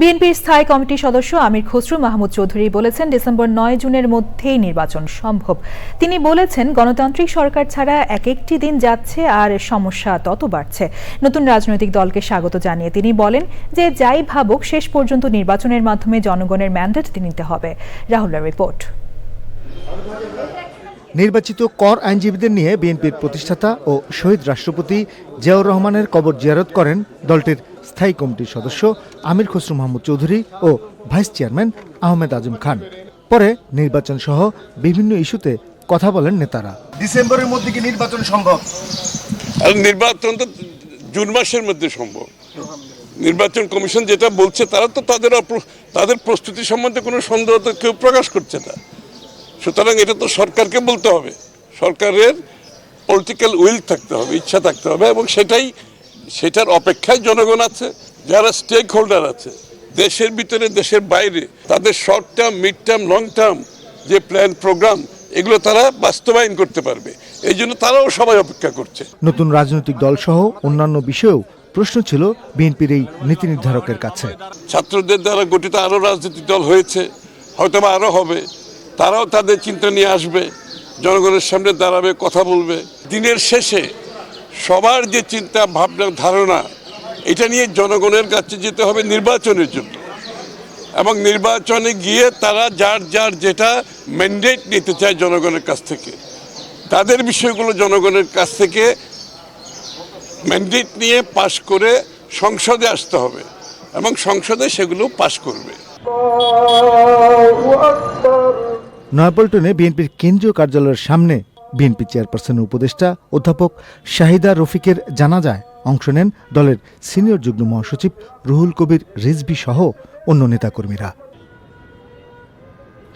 বিএনপির স্থায়ী কমিটির সদস্য আমির খসরু মাহমুদ চৌধুরী বলেছেন, ডিসেম্বর নয় জুনের মধ্যেই নির্বাচন সম্ভব। তিনি বলেছেন, গণতান্ত্রিক সরকার ছাড়া এক একটি দিন যাচ্ছে আর সমস্যা তত বাড়ছে। নতুন রাজনৈতিক দলকে স্বাগত জানিয়ে তিনি বলেন যে যাই ভাবুক, শেষ পর্যন্ত নির্বাচনের মাধ্যমে জনগণের ম্যান্ডেট নিতে হবে। রাহুলের রিপোর্ট। নির্বাচিত কর আইনজীবীদের নিয়ে বিএনপির প্রতিষ্ঠাতা ও শহীদ রাষ্ট্রপতি জিয়াউর রহমানের কবর জিয়ারত করেন দলটির স্থায়ী কমিটির সদস্য আমির খসরু মাহমুদ চৌধুরী ও ভাইস চেয়ারম্যান আহমেদ আজম খান। পরে নির্বাচন সহ বিভিন্ন ইস্যুতে কথা বলেন নেতারা। ডিসেম্বরের মধ্যে কি নির্বাচন সম্ভব? আর নির্বাচন তো জুন মাসের মধ্যে সম্ভব। নির্বাচন কমিশন যেটা বলছে তারা তো তাদের তাদের প্রস্তুতি সম্বন্ধে কোনো সন্দেহ তো কেউ প্রকাশ করছে না। সুতরাং এটা তো সরকারকে বলতে হবে। সরকারের পলিটিক্যাল উইল থাকতে হবে ইচ্ছা থাকতে হবে এবং সেটাই সেটার অপেক্ষায় জনগণ আছে যারা স্টেক হোল্ডার আছে দেশের ভিতরে দেশের বাইরে তাদের short term mid term long term যে প্ল্যান প্রোগ্রাম এগুলো তারা বাস্তবায়ন করতে পারবে। এই জন্য তারাও সবাই অপেক্ষা করছে। নতুন রাজনৈতিক দলসহ অন্যান্য বিষয়েও প্রশ্ন ছিল বিএনপির এই নীতি নির্ধারকের কাছে। ছাত্রদের দ্বারা গঠিত আরও রাজনৈতিক দল হয়েছে হয়তো আরও হবে। তারাও তাদের চিন্তা নিয়ে আসবে, জনগণের সামনে দাঁড়াবে, কথা বলবে। দিনের শেষে সবার যে চিন্তা, ভাবনা, ধারণা, এটা নিয়ে জনগণের কাছে যেতে হবে নির্বাচনের জন্য। এবং নির্বাচনে গিয়ে তারা যার যার যেটা ম্যান্ডেট নিতে চায় জনগণের কাছ থেকে, তাদের বিষয়গুলো জনগণের কাছ থেকে ম্যান্ডেট নিয়ে পাশ করে সংসদে আসতে হবে এবং সংসদে সেগুলো পাশ করবে। নয়াপল্টনে বিএনপির কেন্দ্রীয় কার্যালয়ের সামনে বিএনপি চেয়ারপারসনের উপদেষ্টা অধ্যাপক শাহিদা রফিকের জানাজায় অংশ নেন দলের সিনিয়র যুগ্ম মহাসচিব রুহুল কবির রিজবি সহ অন্য নেতাকর্মীরা।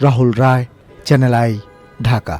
Rahul Roy, Channel I, Dhaka.